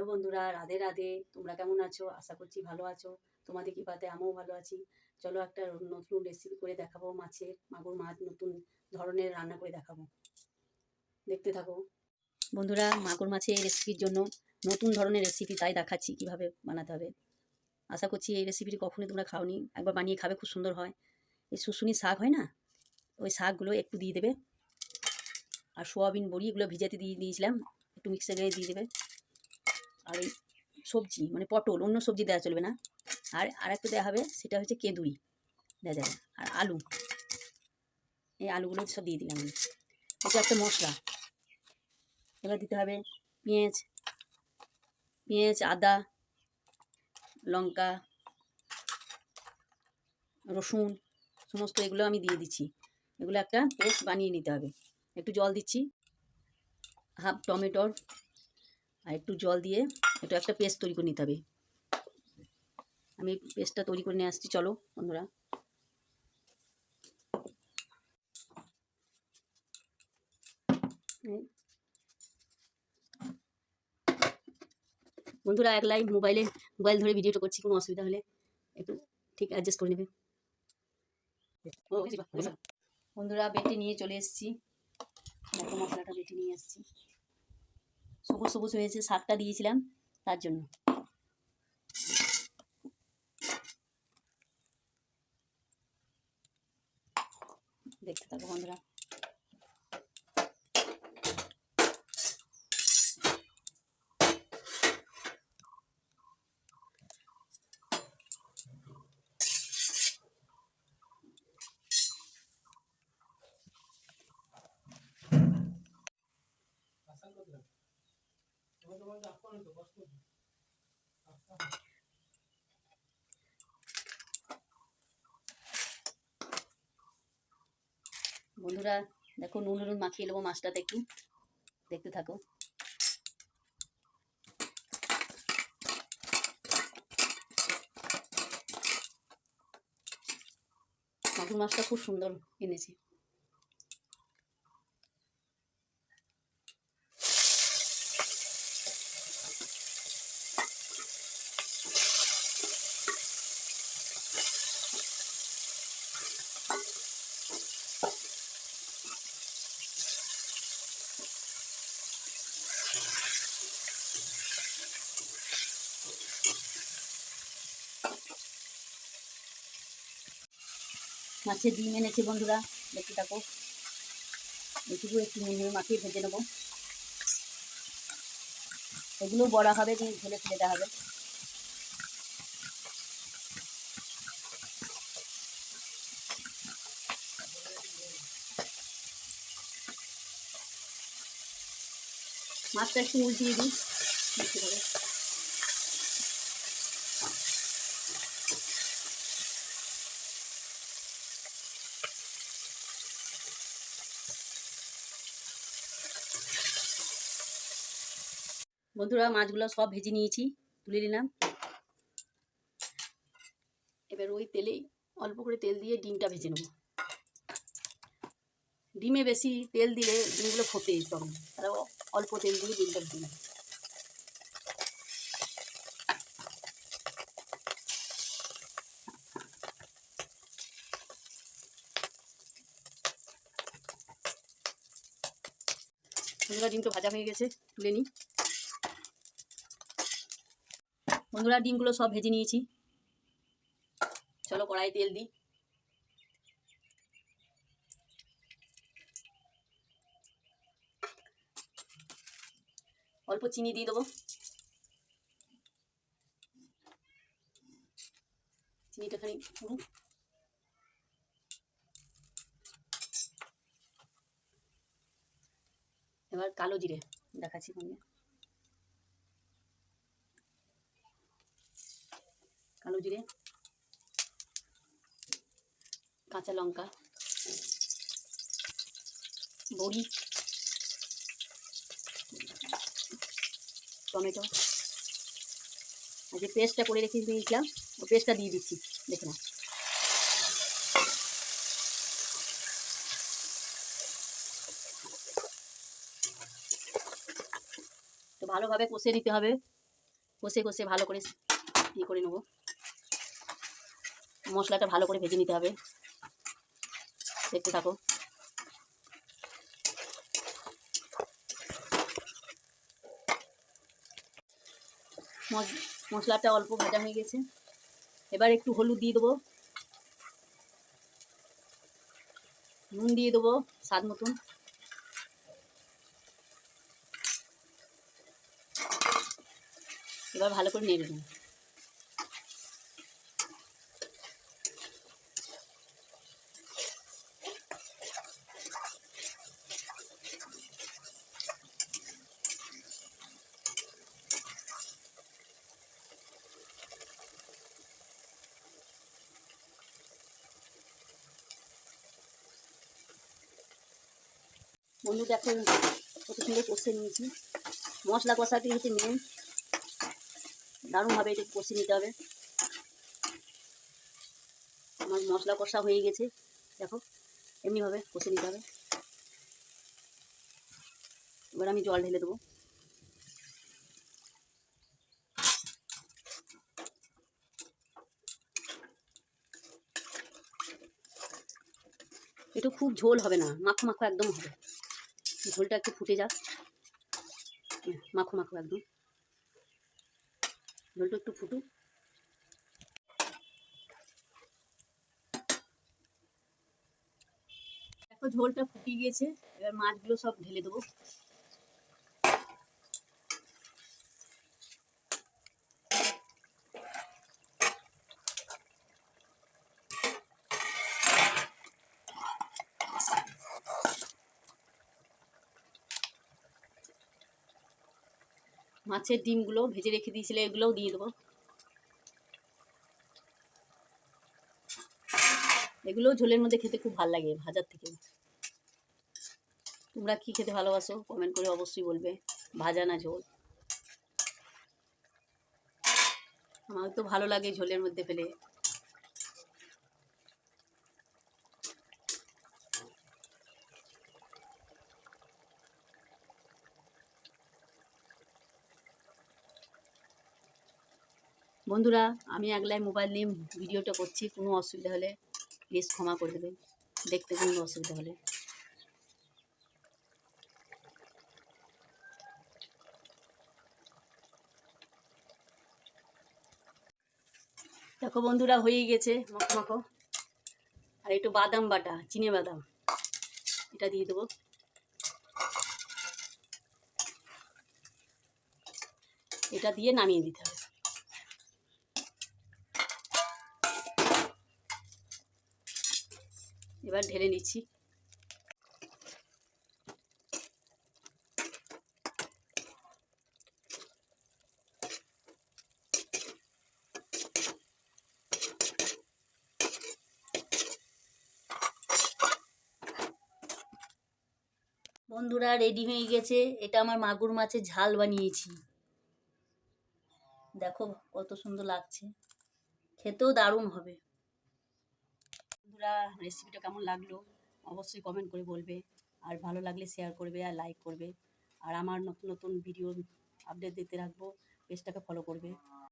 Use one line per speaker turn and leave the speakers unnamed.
Hello বন্ধুরা, রাধে রাধে। তোমরা কেমন আছো? আশা করছি ভালো আছো। তোমাদের কৃপাতে আমিও ভালো আছি। চলো একটা নতুন রেসিপি করে দেখাবো মাছের, মাগুর মাছ নতুন ধরনের রান্না করে দেখাবো। দেখতে থাকো। বন্ধুরা, মাগুর মাছের রেসিপির জন্য নতুন ধরনের রেসিপি তাই দেখাচ্ছি কীভাবে বানাতে হবে। আশা করছি এই রেসিপিটি কখনোই তোমরা খাওনি। একবার বানিয়ে খাবে, খুব সুন্দর হয়। এই শুশুনি শাক হয় না? ওই শাকগুলো একটু দিয়ে দেবে। আর সোয়াবিন বড়ি এগুলো ভিজাতে দিয়ে দিয়েছিলাম। একটু মিক্সারে দিয়ে দেবে। আর এই সবজি মানে পটল, অন্য সবজি দেওয়া চলবে না। আর আর একটা দেওয়া হবে, সেটা হচ্ছে কেঁদুই দেওয়া যাবে আর আলু। এই আলুগুলো সব দিয়ে দিলাম আমি। এটা একটা মশলা। এবার দিতে হবে পেঁয়াজ পেঁয়াজ, আদা, লঙ্কা, রসুন, সমস্ত এগুলো আমি দিয়ে দিচ্ছি। এগুলো একটা পেস্ট বানিয়ে নিতে হবে। একটু জল দিচ্ছি। হাফ টমেটোর আর একটু জল দিয়ে একটু একটা পেস্ট তৈরি করে নিতে হবে। আমি পেস্টটা তৈরি করে নিয়ে আসছি, চলো বন্ধুরা। বন্ধুরা, এক লাইভ মোবাইলে, মোবাইল ধরে ভিডিওটা করছি, কোনো অসুবিধা হলে একটু ঠিক অ্যাডজাস্ট করে নেবে। বন্ধুরা। বেটে নিয়ে চলে এসেছি। মশলাটা বেটে নিয়ে এসেছি সবুজ সবুজ হয়েছে শাকটা দিয়েছিলাম তার জন্য। দেখতে থাকো বন্ধুরা। বন্ধুরা দেখো নুন নুন মাখিয়ে নেব মাছটাতে একটু। দেখতে থাকো। মাছটা খুব সুন্দর এনেছি। মাছের ডিম এনেছি বন্ধুরা, দেখতে থাকো। এটুকু একটু নুন মাখিয়ে ভেজে নেব। এগুলো বড়া হবে, দিয়ে ঝেলে ফেলে দেওয়া হবে। মাছটা একটু উল্টিয়ে দিই। বন্ধুরা মাছগুলো সব ভেজে নিয়েছি, তুলে নিলাম। এবার ওই তেলেই অল্প করে তেল দিয়ে ডিমটা ভেজে নেব। ডিমে বেশি তেল দিলে ডিমগুলো ফোটে তখন তাহলে অল্প তেল দিয়ে ডিমটা ভেজে নেব। ডিমটা ভাজা হয়ে গেছে, তুলে নিই। বন্ধুরা, ডিমগুলো সব ভেজে নিয়েছি। চলো কড়াই তেল দিই। অল্প চিনি দিয়ে দেবো। চিনিটা খানি এবার কালো জিরে দেখাচ্ছি কোনটা জিরে কাঁচা লঙ্কা, বড়ি, টমেটো। আর যে পেস্টটা করে রেখে দিয়েছিলাম ও পেস্টটা দিয়ে দিচ্ছি, দেখে না তো ভালোভাবে কষে নিতে হবে। কষে কষে ভালো করে ইয়ে করে নেব। মশলাটা ভালো করে ভেজে নিতে হবে। দেখতে থাকো। মশ- মশলাটা অল্প ভাজা হয়ে গেছে। এবার একটু হলুদ দিয়ে দেবো। নুন দিয়ে দেবো স্বাদ মতন। এবার ভালো করে নেড়ে দেবো বন্ধু দেখো কত সুন্দর কষে নিয়েছি। মশলা কষাটি হচ্ছে মেন দারুণভাবে এটা কষে নিতে হবে। আমার মশলা কষা হয়ে গেছে। দেখো এমনিভাবে কষে নিতে হবে। এবার আমি জল ঢেলে দেবো। একটু খুব ঝোল হবে না, মাখো মাখো একদম হবে। ঝোলটা একটু ফুটে যাক। মাখো মাখো একদম। ঝোলটা একটু ফুটুক। দেখো ঝোলটা ফুটিয়ে গিয়েছে, এবার মাছগুলো সব ঢেলে দেবো। মাছের ডিমগুলো ভেজে রেখে দিয়েছিলে, এগুলোও দিয়ে দেবো। এগুলোও ঝোলের মধ্যে খেতে খুব ভালো লাগে ভাজার থেকে। তোমরা কি খেতে ভালোবাসো? কমেন্ট করে অবশ্যই বলবে। ভাজা না ঝোল? আমার তো ভালো লাগে ঝোলের মধ্যে ফেলে। বন্ধুরা, আমি একলাই মোবাইল নিয়ে ভিডিওটা করছি, কোনো অসুবিধা হলে প্লিজ ক্ষমা করে দেবেন। দেখতে কোনো অসুবিধা হলে। দেখো বন্ধুরা, হয়েই গেছে, মাখো মাখো। আর একটু বাদাম বাটা, চিনে বাদাম। এটা দিয়ে দেবো। এটা দিয়ে নামিয়ে দিতে হবে। এবার ঢেলে নিচ্ছি। বন্ধুরা রেডি হয়ে গেছে। এটা আমার মাগুর মাছের ঝাল বানিয়েছি। দেখো কত সুন্দর লাগছে। খেতেও দারুণ হবে। বন্ধুরা রেসিপিটা কেমন লাগল? অবশ্যই কমেন্ট করে বলবে। আর ভালো লাগলে শেয়ার করবে আর লাইক করবে। আর আমার নতুন নতুন ভিডিও আপডেট দিতে রাখব। পেজটাকে ফলো করবে।